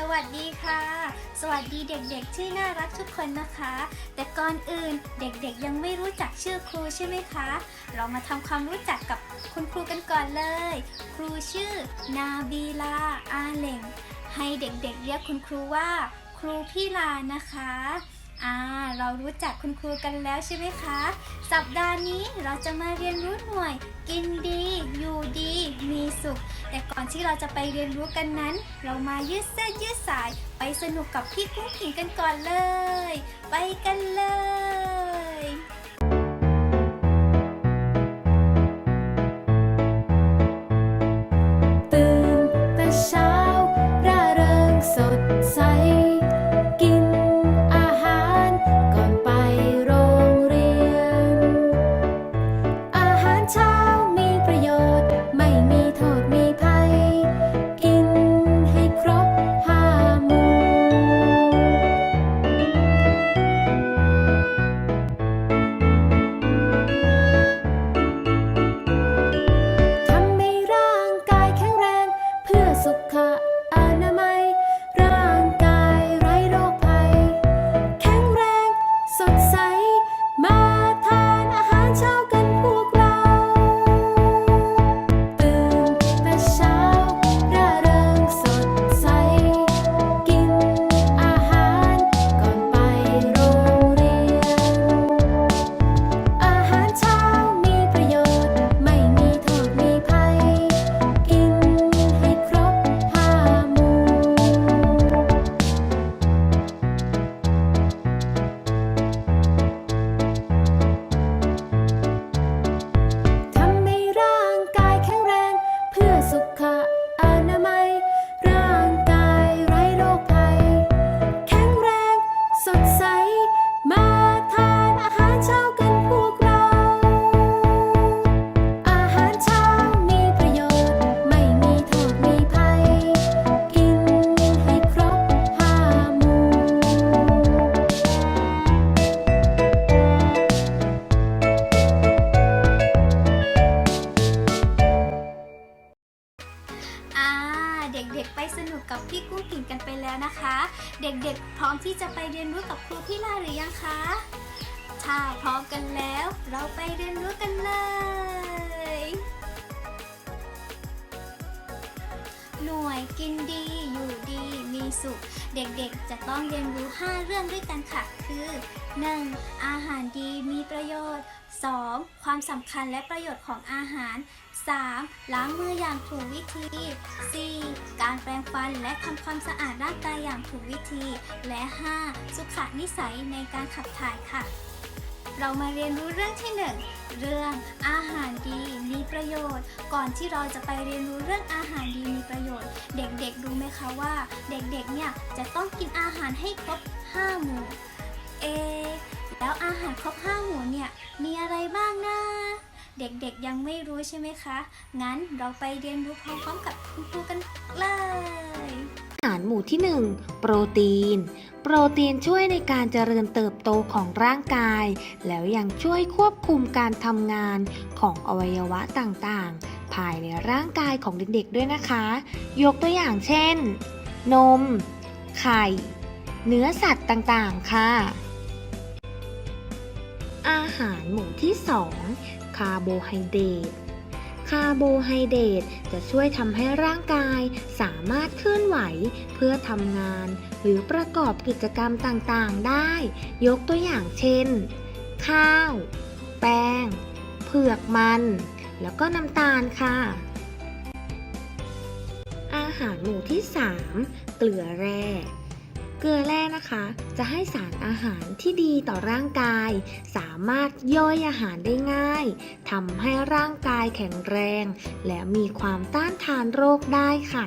สวัสดีค่ะ สวัสดีเด็กๆ ที่น่ารักทุกคนนะคะ แต่ก่อนอื่นเด็กๆยังไม่รู้จักชื่อครูใช่ไหมคะ เรามาทำความรู้จักกับคุณครูกันก่อนเลย ครูชื่อ นาบีลาอาเหล่งให้เด็กๆเรียกคุณครูว่า ครูพี่ลานะคะ อ่าเรารู้จักคุณครูกันแล้วใช่ไหมคะ สัปดาห์นี้เราจะมาเรียนรู้หน่วย กินดี อยู่ดี มีสุข แต่ก่อนที่เราจะไปเรียนรู้กันนั้น เรามายืดเส้นยืดสาย ไปสนุกกับพี่กุ้งผิงกันก่อนเลย ไปกันเลย ถ้าพร้อมกันแล้ว เราไปเรียนรู้กันเลย หน่วยกินดีอยู่ดีมีสุข เด็กๆจะต้องเรียนรู้ 5 เรื่องด้วยกันค่ะ คือ 1. อาหารดีมีประโยชน์ 2. ความสำคัญและประโยชน์ของอาหาร 3. ล้างมืออย่างถูกวิธี 4. การแปรงฟันและทำความสะอาดร่างกายอย่างถูกวิธี และ 5. สุขนิสัยในการขับถ่ายค่ะ เรามาเรียนรู้เรื่องที่ 1 เรื่องอาหารดีมีประโยชน์ ก่อนที่เราจะไปเรียนรู้เรื่องอาหารดีมีประโยชน์ เด็กๆรู้ไหมคะว่า เด็กๆเนี่ยจะต้องกินอาหารให้ครบ 5 หมู่ เอ แล้วอาหารครบ 5 หมู่เนี่ยมีอะไรบ้างนะเด็กๆยังไม่รู้ใช่ไหมคะ งั้นเราไปเรียนรู้พร้อมๆกับคุณครูกันเลย หารหมู่ที่ 1 โปรตีน โปรตีนช่วยในการเจริญเติบโตของร่างกาย แล้วยังช่วยควบคุมการทำงานของอวัยวะต่างๆ ภายในร่างกายของเด็กๆด้วยนะคะ ยกตัวอย่างเช่น นม ไข่ เนื้อสัตว์ต่างๆ ค่ะ อาหารหมู่ที่ 2 คาร์โบไฮเดรต คาร์โบไฮเดรตจะช่วยทำให้ร่างกายสามารถเคลื่อนไหวเพื่อทำงาน หรือประกอบกิจกรรมต่างๆได้ ยกตัวอย่างเช่น ข้าว แป้ง เผือกมัน แล้วก็น้ำตาลค่ะ อาหารหมู่ที่ 3 เกลือแร่ เกลือแร่นะคะ จะให้สารอาหารที่ดีต่อร่างกาย สามารถย่อยอาหารได้ง่ายทำให้ร่างกายแข็งแรง และมีความต้านทานโรคได้ค่ะ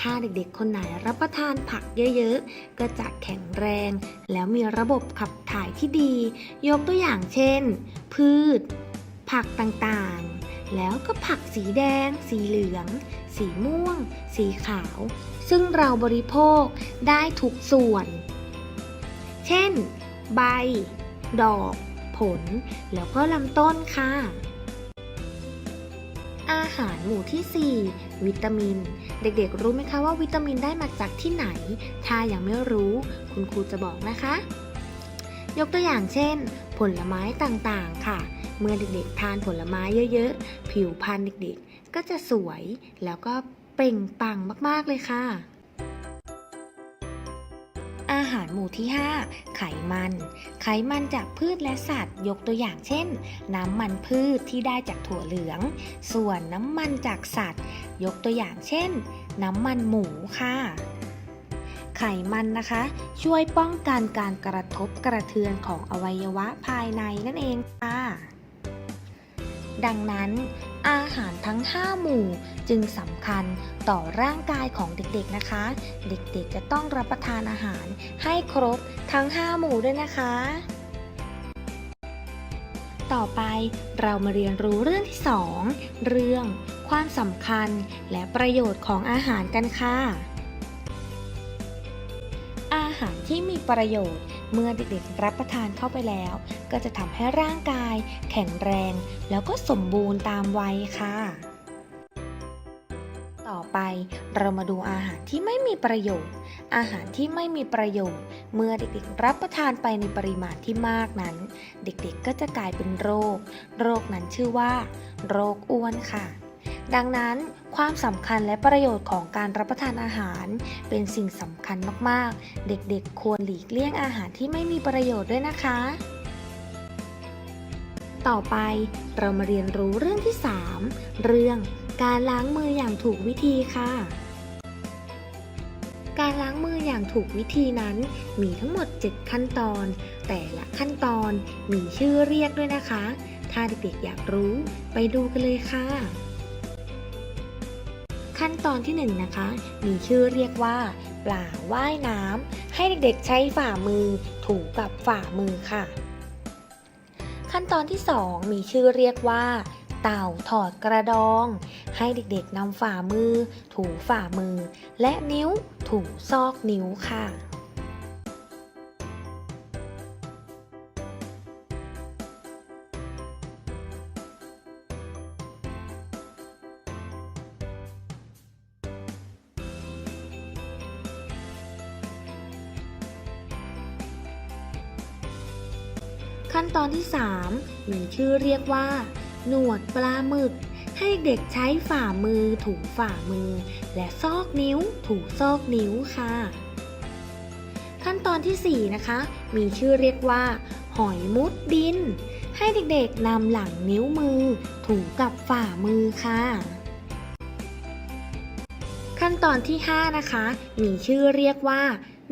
ถ้าเด็กๆ คนไหนรับประทานผักเยอะๆ ก็จะแข็งแรง แล้วมีระบบขับถ่ายที่ดี ยกตัวอย่างเช่น พืช ผักต่างๆ แล้วก็ผักสีแดง สีเหลือง สีม่วง สีขาว ซึ่งเราบริโภคได้ทุกส่วน เช่น ใบ ดอก ผล แล้วก็ลำต้นค่ะ อาหารหมู่ที่ 4 วิตามิน เด็กๆ รู้ไหมคะว่าวิตามินได้มาจากที่ไหน ถ้ายังไม่รู้คุณครูจะบอกนะคะ ยกตัวอย่างเช่น ผลไม้ต่างๆค่ะ เมื่อเด็กๆ ทานผลไม้เยอะๆ ผิวพรรณเด็กๆ ก็จะสวยแล้วก็เปล่งปลั่งมากๆเลยค่ะ อาหารหมู่ที่ 5 ไขมัน ไขมันจากพืชและสัตว์ยกตัวอย่างเช่น น้ำมันพืชที่ได้จากถั่วเหลือง ส่วนน้ำมันจากสัตว์ ยกตัวอย่างเช่น น้ำมันหมูค่ะไขมันนะคะ ช่วยป้องกันการกระทบกระเทือนของอวัยวะภายในนั่นเองค่ะ ดังนั้น อาหารทั้ง 5 หมู่จึงสำคัญต่อร่างกายของเด็กๆนะคะ เด็กๆจะต้องรับประทานอาหารให้ครบทั้ง 5 หมู่ด้วยนะคะ ต่อไปเรามาเรียนรู้เรื่องที่ 2 เรื่องความสำคัญและประโยชน์ของอาหารกันค่ะ อาหารที่มีประโยชน์ เมื่อเด็กๆรับประทานเข้าไปแล้ว ก็จะทำให้ร่างกาย แข็งแรง แล้วก็สมบูรณ์ตามวัยค่ะ ต่อไปเรามาดูอาหารที่ไม่มีประโยชน์ อาหารที่ไม่มีประโยชน์ เมื่อเด็กๆรับประทานไปในปริมาณที่มากนั้น เด็กๆก็จะกลายเป็นโรค โรคนั้นชื่อว่า โรคอ้วนค่ะ ดังนั้นความสำคัญและประโยชน์ของการรับประทานอาหาร เป็นสิ่งสำคัญมากๆ เด็กๆ ควรหลีกเลี่ยงอาหารที่ไม่มีประโยชน์ด้วยนะคะ ต่อไปเรามาเรียนรู้เรื่องที่ 3 เรื่องการล้างมืออย่างถูกวิธีค่ะการล้างมืออย่างถูกวิธีนั้น มีทั้งหมด 7 ขั้นตอน แต่ละขั้นตอนมีชื่อเรียกด้วยนะคะ ถ้าเด็กๆอยากรู้ ไปดูกันเลยค่ะ ขั้นตอนที่1นงนะคะ มีชื่อเรียกว่าปลาว่ายน้ำให้เด็กๆใช้ฝ่ามือถูกับฝ่ามือค่ะ ขั้นตอนที่ 2 มีชื่อเรียกว่า เต่าถอดกระดอง ให้เด็กๆนำฝ่ามือ ถูฝ่ามือ และนิ้วถูซอกนิ้วค่ะ ขั้นตอนที่ 3 มีชื่อเรียกว่า หนวดปลาหมึก ให้เด็กใช้ฝ่ามือถูฝ่ามือ และซอกนิ้วถูซอกนิ้วค่ะ ขั้นตอนที่ 4 นะคะ มีชื่อเรียกว่า หอยมุดดิน ให้เด็กๆนำหลังนิ้วมือ ถูกับฝ่ามือค่ะ ขั้นตอนที่ 5 นะคะ มีชื่อเรียกว่า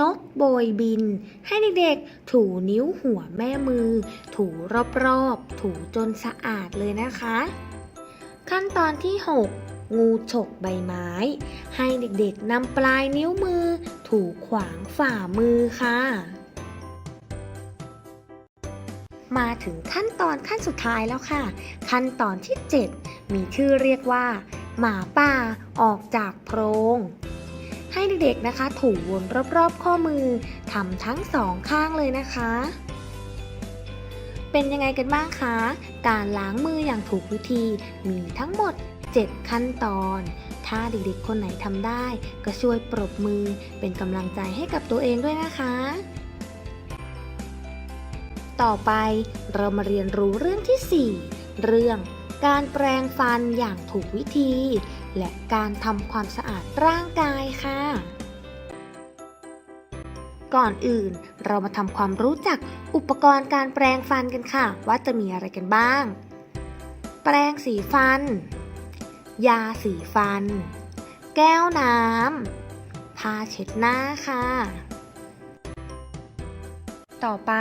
นกโบยบิน ให้เด็กๆ ถูนิ้วหัวแม่มือ ถูรอบๆ ถูจนสะอาดเลยนะคะ ขั้นตอนที่ 6 งูฉกใบไม้ ให้เด็กๆนำปลายนิ้วมือ ถูขวางฝ่ามือค่ะมาถึงขั้นตอนขั้นสุดท้ายแล้วค่ะ ขั้นตอนที่ 7 มีชื่อเรียกว่า หมาป่าออกจากโพรง ให้เด็กๆนะคะ ถูวนรอบๆข้อมือทำทั้งสองข้างเลยนะคะ เป็นยังไงกันบ้างคะ การล้างมืออย่างถูกวิธีมีทั้งหมด 7 ขั้นตอน ถ้าเด็กๆคนไหนทำได้ ก็ช่วยปรบมือเป็นกำลังใจให้กับตัวเองด้วยนะคะ ต่อไปเรามาเรียนรู้เรื่องที่ 4 เรื่องการแปรงฟันอย่างถูกวิธี และการทำความสะอาดร่างกายค่ะ ก่อนอื่นเรามาทำความรู้จักอุปกรณ์การแปรงฟันกันค่ะ ว่าจะมีอะไรกันบ้าง แปรงสีฟัน ยาสีฟัน แก้วน้ำผ้าเช็ดหน้าค่ะ ต่อไป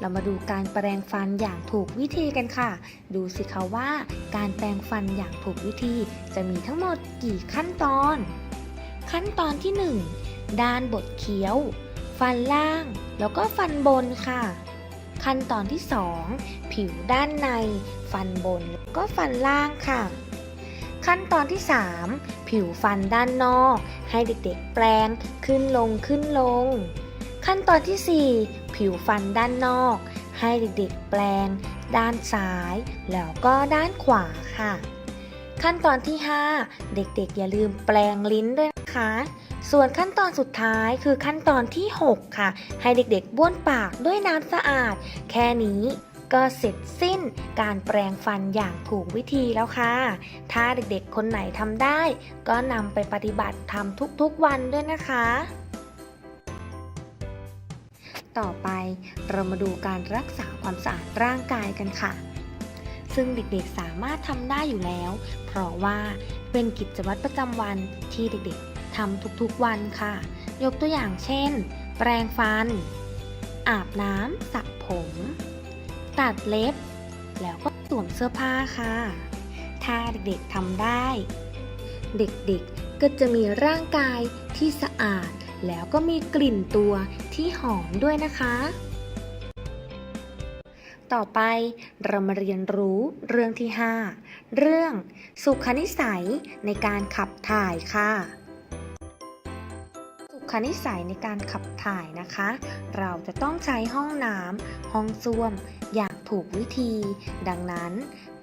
เรามาดูการแปรงฟันอย่างถูกวิธีกันค่ะ ดูสิคะว่าการแปรงฟันอย่างถูกวิธีจะมีทั้งหมดกี่ขั้นตอน ขั้นตอนที่ 1 ด้านบดเคี้ยว ฟันล่าง แล้วก็ฟันบนค่ะ ขั้นตอนที่ 2 ผิวด้านใน ฟันบนแล้วก็ฟันล่างค่ะ ขั้นตอนที่ 3 ผิวฟันด้านนอก ให้เด็กๆแปรงขึ้นลงขึ้นลงขั้นตอนที่ 4 ผิวฟันด้านนอก ให้เด็กๆแปลง ด้านซ้าย แล้วก็ด้านขวาค่ะ ขั้นตอนที่ 5 เด็กๆ อย่าลืมแปลงลิ้นด้วยนะคะ ส่วนขั้นตอนสุดท้ายคือขั้นตอนที่ 6 ค่ะ ให้เด็กๆบ้วนปากด้วยน้ำสะอาด แค่นี้ก็เสร็จสิ้นการแปรงฟันอย่างถูกวิธีแล้วค่ะ ถ้าเด็กๆ คนไหนทำได้ ก็นำไปปฏิบัติทำทุกๆวันด้วยนะคะ ต่อไป เรามาดูการรักษาความสะอาดร่างกายกันค่ะ ซึ่งเด็กๆสามารถทำได้อยู่แล้ว เพราะว่าเป็นกิจวัตรประจำวันที่เด็กๆทำทุกๆวันค่ะ ยกตัวอย่างเช่น แปรงฟัน อาบน้ำสระผม ตัดเล็บ แล้วก็สวมเสื้อผ้าค่ะ ถ้าเด็กๆทำได้ เด็กๆก็จะมีร่างกายที่สะอาด แล้วก็มีกลิ่นตัวที่หอมด้วยนะคะ ต่อไปเรามาเรียนรู้เรื่องที่ 5 เรื่องสุขนิสัยในการขับถ่ายค่ะสุขนิสัยในการขับถ่ายนะคะ เราจะต้องใช้ห้องน้ำห้องส้วม อย่างถูกวิธี ดังนั้น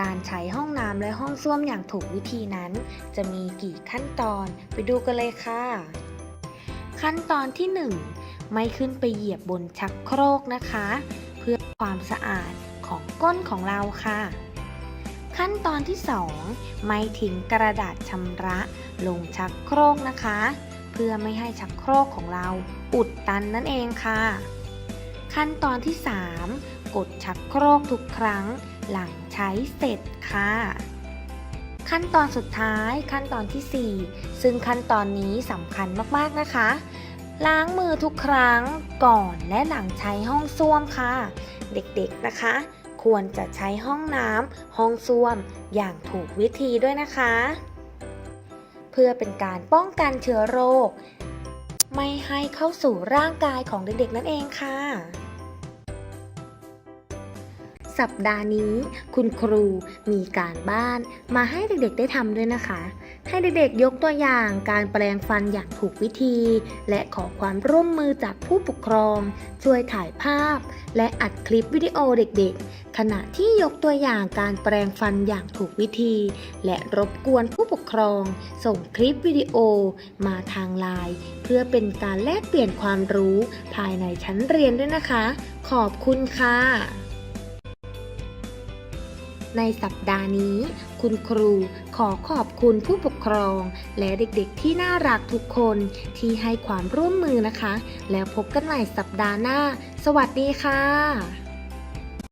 การใช้ห้องน้ำและห้องส้วมอย่างถูกวิธีนั้น จะมีกี่ขั้นตอนไปดูกันเลยค่ะ ขั้นตอนที่ 1 ไม่ขึ้นไปเหยียบบนชักโครกนะคะ เพื่อความสะอาดของก้นของเราค่ะ ขั้นตอนที่ 2 ไม่ทิ้งกระดาษชำระลงชักโครกนะคะ เพื่อไม่ให้ชักโครกของเราอุดตันนั่นเองค่ะ ขั้นตอนที่ 3 กดชักโครกทุกครั้งหลังใช้เสร็จค่ะ ขั้นตอนสุดท้ายขั้นตอนทีสี่ 4 ซึ่งขั้นตอนนี้สำคัญมากๆนะคะ ล้างมือทุกครั้งก่อนและหลังใช้ห้องส้วมค่ะ เด็กๆนะคะ ควรจะใช้ห้องน้ำห้องส้วมอย่างถูกวิธีด้วยนะคะ เพื่อเป็นการป้องกันเชื้อโรค ไม่ให้เข้าสู่ร่างกายของเด็กๆนั่นเองค่ะ สัปดาห์นี้ คุณครูมีการบ้านมาให้เด็กๆได้ทำด้วยนะคะ ให้เด็กๆยกตัวอย่างการแปลงฟันอย่างถูกวิธี และขอความร่วมมือจากผู้ปกครอง ช่วยถ่ายภาพ และอัดคลิปวิดีโอเด็กๆ ขณะที่ยกตัวอย่างการแปลงฟันอย่างถูกวิธี และรบกวนผู้ปกครอง ส่งคลิปวิดีโอมาทางไลน์เพื่อเป็นการแลกเปลี่ยนความรู้ภายในชั้นเรียนด้วยนะคะ ขอบคุณค่ะ ในสัปดาห์นี้ คุณครูขอขอบคุณผู้ปกครอง และเด็กๆที่น่ารักทุกคนที่ให้ความร่วมมือนะคะ แล้วพบกันใหม่สัปดาห์หน้า สวัสดีค่ะ